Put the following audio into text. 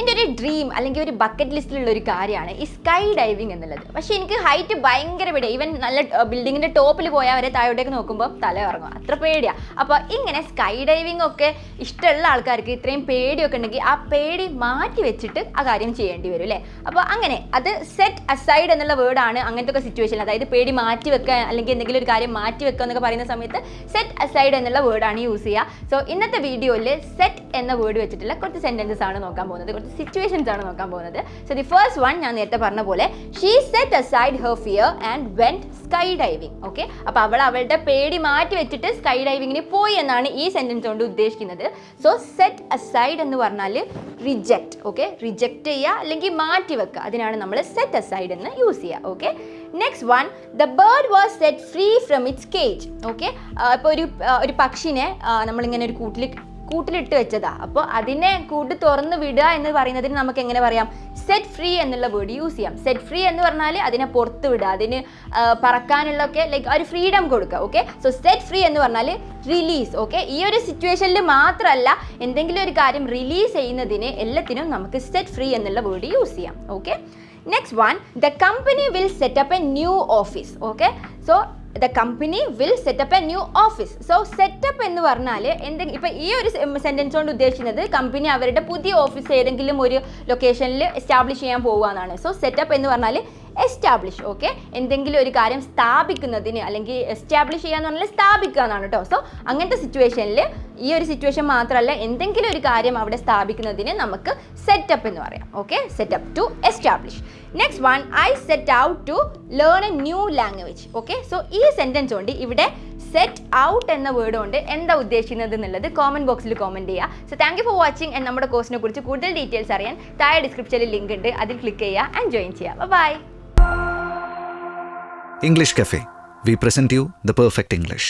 എൻ്റെ ഒരു ഡ്രീം അല്ലെങ്കിൽ ഒരു ബക്കറ്റ് ലിസ്റ്റിലുള്ള ഒരു കാര്യമാണ് ഈ സ്കൈ ഡൈവിങ് എന്നുള്ളത്. പക്ഷെ എനിക്ക് ഹൈറ്റ് ഭയങ്കര പേടിയാണ് ഈവൻ നല്ല ബിൽഡിങ്ങിന്റെ ടോപ്പിൽ പോയാൽ വരെ താഴോട്ടേക്ക് നോക്കുമ്പോൾ തല ഇറങ്ങും അത്ര പേടിയാ. അപ്പോൾ ഇങ്ങനെ സ്കൈ ഡൈവിംഗ് ഒക്കെ ഇഷ്ടമുള്ള ആൾക്കാർക്ക് ഇത്രയും പേടിയൊക്കെ ഉണ്ടെങ്കിൽ ആ പേടി മാറ്റി വെച്ചിട്ട് ആ കാര്യം ചെയ്യേണ്ടി വരും അല്ലേ? അപ്പോൾ അങ്ങനെ അത് സെറ്റ് അസൈഡ് എന്നുള്ള വേർഡാണ് അങ്ങനത്തെ ഒക്കെ സിറ്റുവേഷൻ അതായത് പേടി മാറ്റി വെക്കുക അല്ലെങ്കിൽ എന്തെങ്കിലും ഒരു കാര്യം മാറ്റി വെക്കുക എന്നൊക്കെ പറയുന്ന സമയത്ത് സെറ്റ് അസൈഡ് എന്നുള്ള വേർഡാണ് യൂസ് ചെയ്യുക. സോ ഇന്നത്തെ വീഡിയോയിൽ സെറ്റ് എന്ന വേർഡ് വെച്ചിട്ടുള്ള കുറച്ച് സെന്റൻസസ് ആണ് നോക്കാൻ പോകുന്നത്. കുറച്ച് സിറ്റുവേഷൻസ് ആണ് നോക്കാൻ പോകുന്നത്. സോ ദി ഫസ്റ്റ് വൺ ഞാൻ നേരത്തെ പറഞ്ഞ പോലെ she set aside her fear and went sky diving okay അപ്പോൾ അവൾ അവളുടെ പേടി മാറ്റി വെച്ചിട്ട് സ്കൈ ഡൈവിങ്ങിന് പോയി എന്നാണ് ഈ സെന്റൻസ് കൊണ്ട് ഉദ്ദേശിക്കുന്നത്. സോ സെറ്റ് അസൈഡ് എന്ന് പറഞ്ഞാൽ റിജക്റ്റ് ഓക്കെ റിജക്റ്റ് ചെയ്യുക അല്ലെങ്കിൽ മാറ്റി വെക്കുക. അതിനാണ് നമ്മൾ സെറ്റ് അസൈഡ് എന്ന് യൂസ് ചെയ്യുക. Okay next one the bird was set free from its cage okay ഇപ്പോൾ ഒരു ഒരു പക്ഷിനെ നമ്മളിങ്ങനെ ഒരു കൂട്ടിൽ കൂട്ടിലിട്ട് വെച്ചതാ. അപ്പോൾ അതിനെ കൂട്ട് തുറന്ന് വിടുക എന്ന് പറയുന്നതിന് നമുക്ക് എങ്ങനെ പറയാം? സെറ്റ് ഫ്രീ എന്നുള്ള വേർഡ് യൂസ് ചെയ്യാം. സെറ്റ് ഫ്രീ എന്ന് പറഞ്ഞാൽ അതിനെ പുറത്ത് വിടുക അതിന് പറക്കാനുള്ളൊക്കെ ലൈക്ക് ഒരു ഫ്രീഡം കൊടുക്കുക ഓക്കെ സോ സെറ്റ് ഫ്രീ എന്ന് പറഞ്ഞാൽ റിലീസ് ഓക്കെ ഈ ഒരു സിറ്റുവേഷനിൽ മാത്രമല്ല എന്തെങ്കിലും ഒരു കാര്യം റിലീസ് ചെയ്യുന്നതിന് എല്ലാത്തിനും നമുക്ക് സെറ്റ് ഫ്രീ എന്നുള്ള വേർഡ് യൂസ് ചെയ്യാം okay next one the company will set up a new office okay so the company will set up a new office so set up എന്ന് പറഞ്ഞാൽ എന്തെങ്കിലും ഇപ്പം ഈ ഒരു സെന്റൻസ് കൊണ്ട് ഉദ്ദേശിക്കുന്നത് കമ്പനി അവരുടെ പുതിയ ഓഫീസ് ഏതെങ്കിലും ഒരു ലൊക്കേഷനിൽ എസ്റ്റാബ്ലിഷ് ചെയ്യാൻ പോകുകയെന്നാണ് സോ സെറ്റപ്പ് എന്ന് പറഞ്ഞാൽ എസ്റ്റാബ്ലിഷ് ഓക്കെ എന്തെങ്കിലും ഒരു കാര്യം സ്ഥാപിക്കുന്നതിന് അല്ലെങ്കിൽ എസ്റ്റാബ്ലിഷ് ചെയ്യാന്ന് പറഞ്ഞാൽ സ്ഥാപിക്കുക എന്നാണ് കേട്ടോ സോ അങ്ങനത്തെ സിറ്റുവേഷനിൽ ഈ ഒരു സിറ്റുവേഷൻ മാത്രമല്ല എന്തെങ്കിലും ഒരു കാര്യം അവിടെ സ്ഥാപിക്കുന്നതിന് നമുക്ക് സെറ്റപ്പ് എന്ന് പറയാം. Okay set up to establish next one I set out to learn a new language okay so ഈ സെന്റൻസ് കൊണ്ട് ഇവിടെ സെറ്റ് ഔട്ട് എന്ന വേർഡ് കൊണ്ട് എന്താ ഉദ്ദേശിക്കുന്നത് എന്നുള്ളത് കോമന്റ് ബോക്സിൽ കോമന്റ് ചെയ്യുക so thank you for watching and നമ്മുടെ കോഴ്സിനെ കുറിച്ച് കൂടുതൽ ഡീറ്റെയിൽസ് അറിയാൻ താഴെ ഡിസ്ക്രിപ്ഷനിൽ ലിങ്ക് ഉണ്ട്. അതിൽ ക്ലിക്ക് ചെയ്യുക ആൻഡ് ജോയിൻ ചെയ്യുക by English cafe we present you the perfect English.